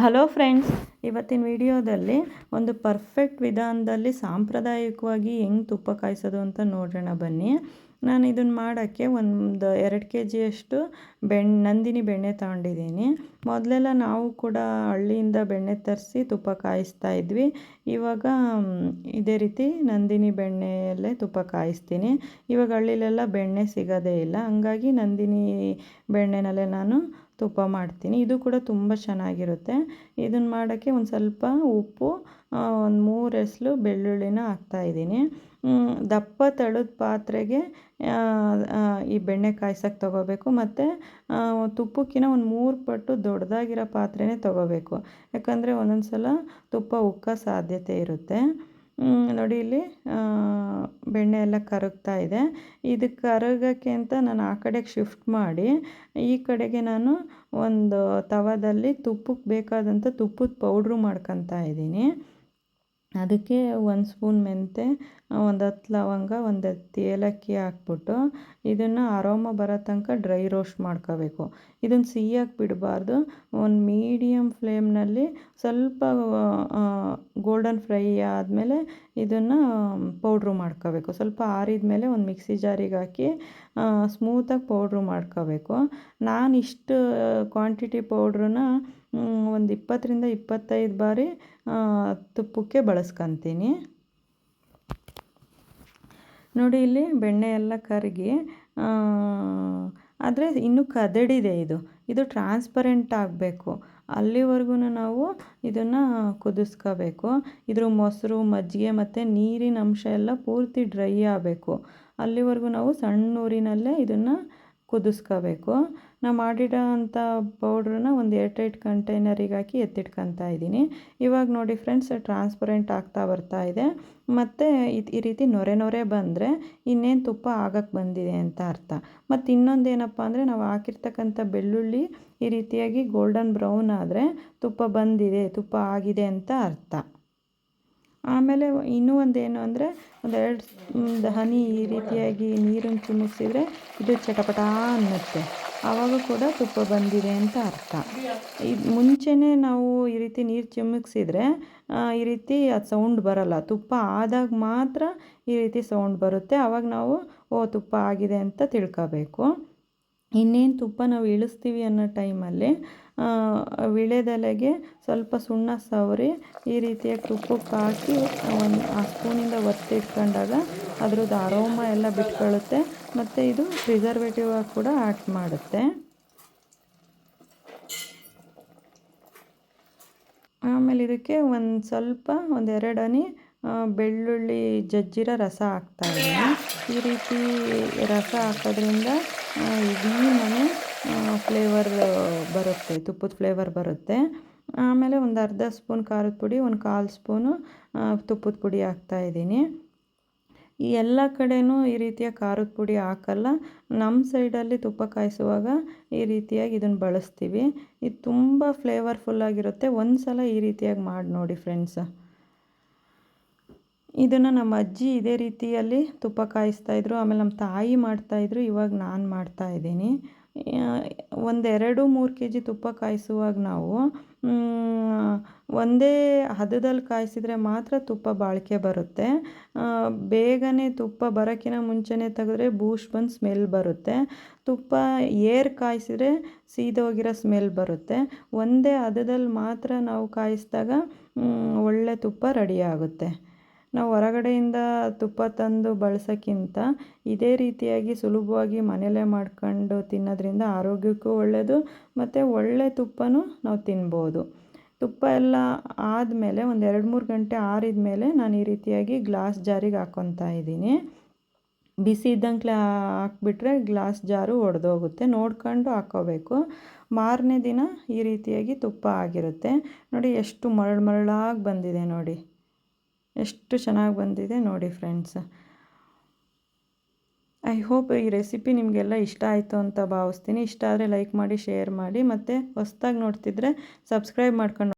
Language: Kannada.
ಹಲೋ ಫ್ರೆಂಡ್ಸ್ ಇವತ್ತಿನ ವಿಡಿಯೋದಲ್ಲಿ ಒಂದು ಪರ್ಫೆಕ್ಟ್ ವಿಧಾನದಲ್ಲಿ ಸಾಂಪ್ರದಾಯಿಕವಾಗಿ ಹೆಂಗೆ ತುಪ್ಪ ಕಾಯಿಸೋದು ಅಂತ ನೋಡೋಣ ಬನ್ನಿ. ನಾನು ಇದನ್ನು ಮಾಡೋಕ್ಕೆ ಒಂದು ಎರಡು ಕೆ ಜಿಯಷ್ಟು ಬೆಣ್ಣೆ ನಂದಿನಿ ಬೆಣ್ಣೆ ತಗೊಂಡಿದ್ದೀನಿ. ಮೊದಲೆಲ್ಲ ನಾವು ಕೂಡ ಹಳ್ಳಿಯಿಂದ ಬೆಣ್ಣೆ ತರಿಸಿ ತುಪ್ಪ ಕಾಯಿಸ್ತಾ ಇದ್ವಿ. ಇವಾಗ ಇದೇ ರೀತಿ ನಂದಿನಿ ಬೆಣ್ಣೆಯಲ್ಲೇ ತುಪ್ಪ ಕಾಯಿಸ್ತೀನಿ. ಇವಾಗ ಹಳ್ಳಿಲೆಲ್ಲ ಬೆಣ್ಣೆ ಸಿಗೋದೇ ಇಲ್ಲ. ಹಂಗಾಗಿ ನಂದಿನಿ ಬೆಣ್ಣೆನಲ್ಲೇ ನಾನು ತುಪ್ಪ ಮಾಡ್ತೀನಿ. ಇದು ಕೂಡ ತುಂಬ ಚೆನ್ನಾಗಿರುತ್ತೆ. ಇದನ್ನು ಮಾಡೋಕ್ಕೆ ಒಂದು ಸ್ವಲ್ಪ ಉಪ್ಪು ಒಂದು ಮೂರು ಎಸಳು ಬೆಳ್ಳುಳ್ಳಿನ ಹಾಕ್ತಾಯಿದ್ದೀನಿ ದಪ್ಪ ತಳದ ಪಾತ್ರೆಗೆ ಈ ಬೆಣ್ಣೆ ಕಾಯ್ಸೋಕ್ಕೆ ತೊಗೋಬೇಕು. ಮತ್ತು ತುಪ್ಪಕ್ಕಿಂತ ಒಂದು ಮೂರು ಪಟ್ಟು ದೊಡ್ಡದಾಗಿರೋ ಪಾತ್ರೆನೇ ತೊಗೋಬೇಕು. ಯಾಕಂದರೆ ಒಂದೊಂದು ಸಲ ತುಪ್ಪ ಉಕ್ಕೋ ಸಾಧ್ಯತೆ ಇರುತ್ತೆ. ನೋಡಿ ಇಲ್ಲಿ ಬೆಣ್ಣೆ ಎಲ್ಲ ಕರಗ್ತಾ ಇದೆ. ಇದು ಕರಗೋಕ್ಕೆ ಅಂತ ನಾನು ಆ ಕಡೆಗೆ ಶಿಫ್ಟ್ ಮಾಡಿ, ಈ ಕಡೆಗೆ ನಾನು ಒಂದು ತವಾದಲ್ಲಿ ತುಪ್ಪಕ್ಕೆ ಬೇಕಾದಂಥ ತುಪ್ಪದ ಪೌಡ್ರು ಮಾಡ್ಕೊತಾ ಇದ್ದೀನಿ. ಅದಕ್ಕೆ ಒಂದು ಸ್ಪೂನ್ ಮೆಂತೆ, ಒಂದು ಹತ್ತು ಲವಂಗ, ಒಂದು ಹತ್ತು ಏಲಕ್ಕಿ ಹಾಕ್ಬಿಟ್ಟು ಇದನ್ನು ಅರೋಮ ಬರೋ ತನಕ ಡ್ರೈ ರೋಸ್ಟ್ ಮಾಡ್ಕೋಬೇಕು. ಇದನ್ನು ಸಿಹಿಯಾಗಿ ಬಿಡಬಾರ್ದು. ಒಂದು ಮೀಡಿಯಮ್ ಫ್ಲೇಮ್ನಲ್ಲಿ ಸ್ವಲ್ಪ ಗೋಲ್ಡನ್ ಫ್ರೈ ಆದಮೇಲೆ ಇದನ್ನು ಪೌಡ್ರು ಮಾಡ್ಕೋಬೇಕು. ಸ್ವಲ್ಪ ಆರಿದ ಮೇಲೆ ಒಂದು ಮಿಕ್ಸಿ ಜಾರಿಗೆ ಹಾಕಿ ಸ್ಮೂತಾಗಿ ಪೌಡ್ರು ಮಾಡ್ಕೋಬೇಕು. ನಾನು ಇಷ್ಟು ಕ್ವಾಂಟಿಟಿ ಪೌಡ್ರನ್ನ ಒಂದು ಇಪ್ಪತ್ತರಿಂದ ಇಪ್ಪತ್ತೈದು ಬಾರಿ ತುಪ್ಪಕ್ಕೆ ಬಳಸ್ಕೊತೀನಿ. ನೋಡಿ ಇಲ್ಲಿ ಬೆಣ್ಣೆ ಎಲ್ಲ ಕರಗಿ ಆದರೆ ಇನ್ನೂ ಕದಡಿದೆ ಇದು. ಇದು ಟ್ರಾನ್ಸ್ಪರೆಂಟ್ ಆಗಬೇಕು. ಅಲ್ಲಿವರೆಗೂ ನಾವು ಇದನ್ನು ಕುದಿಸ್ಕೋಬೇಕು. ಇದ್ರ ಮೊಸರು, ಮಜ್ಜಿಗೆ ಮತ್ತು ನೀರಿನ ಅಂಶ ಎಲ್ಲ ಪೂರ್ತಿ ಡ್ರೈ ಆಗಬೇಕು. ಅಲ್ಲಿವರೆಗೂ ನಾವು ಸಣ್ಣ ಊರಿನಲ್ಲೇ ಇದನ್ನು ಕುದಿಸ್ಕೋಬೇಕು. ನಾವು ಮಾಡಿಡೋ ಅಂಥ ಪೌಡ್ರನ್ನ ಒಂದು ಏರ್ ಟೈಟ್ ಕಂಟೈನರಿಗೆ ಹಾಕಿ ಎತ್ತಿಟ್ಕೊತಾ ಇದ್ದೀನಿ. ಇವಾಗ ನೋಡಿ ಫ್ರೆಂಡ್ಸ್ ಟ್ರಾನ್ಸ್ಪರೆಂಟ್ ಆಗ್ತಾ ಬರ್ತಾ ಇದೆ. ಮತ್ತು ಈ ರೀತಿ ನೊರೆ ನೊರೆ ಬಂದರೆ ಇನ್ನೇನು ತುಪ್ಪ ಆಗಕ್ಕೆ ಬಂದಿದೆ ಅಂತ ಅರ್ಥ. ಮತ್ತು ಇನ್ನೊಂದು ಏನಪ್ಪ ಅಂದರೆ ನಾವು ಹಾಕಿರ್ತಕ್ಕಂಥ ಬೆಳ್ಳುಳ್ಳಿ ಈ ರೀತಿಯಾಗಿ ಗೋಲ್ಡನ್ ಬ್ರೌನ್ ಆದರೆ ತುಪ್ಪ ಬಂದಿದೆ, ತುಪ್ಪ ಆಗಿದೆ ಅಂತ ಅರ್ಥ. ಆಮೇಲೆ ಇನ್ನೂ ಒಂದು ಏನು ಅಂದರೆ ಒಂದೆರಡು ಹನಿ ಈ ರೀತಿಯಾಗಿ ನೀರನ್ನು ಚಿಮುಕ್ಸಿದ್ರೆ ಇದು ಚಟಪಟ ಅನ್ನುತ್ತೆ. ಆವಾಗ ಕೂಡ ತುಪ್ಪ ಬಂದಿದೆ ಅಂತ ಅರ್ಥ. ಇದು ಮುಂಚೆನೇ ನಾವು ಈ ರೀತಿ ನೀರು ಚಿಮುಕ್ಸಿದ್ರೆ ಈ ರೀತಿ ಅದು ಸೌಂಡ್ ಬರಲ್ಲ. ತುಪ್ಪ ಆದಾಗ ಮಾತ್ರ ಈ ರೀತಿ ಸೌಂಡ್ ಬರುತ್ತೆ. ಆವಾಗ ನಾವು, ಓ, ತುಪ್ಪ ಆಗಿದೆ ಅಂತ ತಿಳ್ಕೋಬೇಕು. ಇನ್ನೇನು ತುಪ್ಪ ನಾವು ಇಳಿಸ್ತೀವಿ ಅನ್ನೋ ಟೈಮಲ್ಲಿ ವಿಳೆದೆಲೆಗೆ ಸ್ವಲ್ಪ ಸುಣ್ಣ ಸವರಿ ಈ ರೀತಿಯಾಗಿ ತುಪ್ಪಕ್ಕೆ ಹಾಕಿ ಒಂದು, ಆ ಸ್ಪೂನಿಂದ ಒತ್ತಿಟ್ಕೊಂಡಾಗ ಅದ್ರದ್ದು ಅರೋಮ ಎಲ್ಲ ಬಿಟ್ಕೊಳ್ಳುತ್ತೆ ಮತ್ತು ಇದು ಪ್ರಿಸರ್ವೇಟಿವ್ ಆಗಿ ಕೂಡ ಆ್ಯಕ್ಟ್ ಮಾಡುತ್ತೆ. ಆಮೇಲೆ ಇದಕ್ಕೆ ಒಂದು ಸ್ವಲ್ಪ ಒಂದೆರಡು ಬೆಳ್ಳುಳ್ಳಿ, ಜಜ್ಜಿರೋ ರಸ ಹಾಕ್ತಾಯಿದ್ದೀನಿ ಈ ರೀತಿ ರಸ ಹಾಕೋದ್ರಿಂದ ಇಡೀ ಮನೆ ಫ್ಲೇವರ್ ಬರುತ್ತೆ, ತುಪ್ಪದ ಫ್ಲೇವರ್ ಬರುತ್ತೆ. ಆಮೇಲೆ ಒಂದು ಅರ್ಧ ಸ್ಪೂನ್ ಖಾರದ ಪುಡಿ, ಒಂದು ಕಾಲು ಸ್ಪೂನು ತುಪ್ಪದ ಪುಡಿ ಹಾಕ್ತಾಯಿದ್ದೀನಿ ಈ ಎಲ್ಲ ಕಡೆಯೂ ಈ ರೀತಿಯ ಖಾರದ ಪುಡಿ ಹಾಕಲ್ಲ ನಮ್ಮ ಸೈಡಲ್ಲಿ ತುಪ್ಪ ಕಾಯಿಸುವಾಗ ಈ ರೀತಿಯಾಗಿ ಇದನ್ನು ಬಳಸ್ತೀವಿ. ಇದು ತುಂಬ ಫ್ಲೇವರ್ಫುಲ್ಲಾಗಿರುತ್ತೆ ಒಂದು ಸಲ ಈ ರೀತಿಯಾಗಿ ಮಾಡಿ ನೋಡಿ ಫ್ರೆಂಡ್ಸ್ ಇದನ್ನು ನಮ್ಮ ಅಜ್ಜಿ ಇದೇ ರೀತಿಯಲ್ಲಿ ತುಪ್ಪ ಕಾಯಿಸ್ತಾಯಿದ್ರು ಆಮೇಲೆ ನಮ್ಮ ತಾಯಿ ಮಾಡ್ತಾಯಿದ್ರು ಇವಾಗ ನಾನು ಮಾಡ್ತಾಯಿದ್ದೀನಿ ಒಂದೆರಡು ಮೂರು ಕೆ ಜಿ ತುಪ್ಪ ಕಾಯಿಸುವಾಗ ನಾವು ಒಂದೇ ಹದದಲ್ಲಿ ಕಾಯಿಸಿದರೆ ಮಾತ್ರ ತುಪ್ಪ ಬಾಳಿಕೆ ಬರುತ್ತೆ. ಬೇಗನೆ ತುಪ್ಪ ಬರೋಕ್ಕಿಂತ ಮುಂಚೆನೆ ತೆಗೆದ್ರೆ ಬೂಸ್ಟ್ ಬಂದು ಸ್ಮೆಲ್ ಬರುತ್ತೆ. ತುಪ್ಪ ಏರ್ ಕಾಯಿಸಿದ್ರೆ ಸೀದೋಗಿರೋ ಸ್ಮೆಲ್ ಬರುತ್ತೆ. ಒಂದೇ ಹದದಲ್ಲಿ ಮಾತ್ರ ನಾವು ಕಾಯಿಸಿದಾಗ ಒಳ್ಳೆ ತುಪ್ಪ ರೆಡಿ ಆಗುತ್ತೆ. ನಾವು ಹೊರಗಡೆಯಿಂದ ತುಪ್ಪ ತಂದು ಬಳಸೋಕ್ಕಿಂತ ಇದೇ ರೀತಿಯಾಗಿ ಸುಲಭವಾಗಿ ಮನೆಯಲ್ಲೇ ಮಾಡ್ಕೊಂಡು ತಿನ್ನೋದ್ರಿಂದ ಆರೋಗ್ಯಕ್ಕೂ ಒಳ್ಳೆಯದು ಮತ್ತು ಒಳ್ಳೆ ತುಪ್ಪನೂ ನಾವು ತಿನ್ಬೋದು. ತುಪ್ಪ ಎಲ್ಲ ಆದಮೇಲೆ ಒಂದು ಎರಡು ಮೂರು ಗಂಟೆ ಆರಿದ ಮೇಲೆ ನಾನು ಈ ರೀತಿಯಾಗಿ ಗ್ಲಾಸ್ ಜಾರಿಗೆ ಹಾಕ್ಕೊತಾ ಇದ್ದೀನಿ. ಬಿಸಿ ಇದ್ದಂಗೆ ಹಾಕ್ಬಿಟ್ರೆ ಗ್ಲಾಸ್ ಜಾರು ಒಡೆದೋಗುತ್ತೆ. ನೋಡ್ಕೊಂಡು ಹಾಕ್ಕೋಬೇಕು ಮಾರನೇ ದಿನ ಈ ರೀತಿಯಾಗಿ ತುಪ್ಪ ಆಗಿರುತ್ತೆ. ನೋಡಿ ಎಷ್ಟು ಮರಳು ಮರಳಾಗಿ ಬಂದಿದೆ ನೋಡಿ. ಎಷ್ಟು ಚೆನ್ನಾಗಿ ಬಂದಿದೆ ನೋಡಿ ಫ್ರೆಂಡ್ಸ್. ಐ ಹೋಪ್ ಈ ರೆಸಿಪಿ ನಿಮಗೆಲ್ಲ ಇಷ್ಟ ಆಯಿತು ಅಂತ ಭಾವಿಸ್ತೀನಿ. ಇಷ್ಟ ಆದರೆ ಲೈಕ್ ಮಾಡಿ ಶೇರ್ ಮಾಡಿ, ಮತ್ತು ಹೊಸ್ದಾಗಿ ನೋಡ್ತಿದ್ರೆ ಸಬ್ಸ್ಕ್ರೈಬ್ ಮಾಡ್ಕೊಂಡು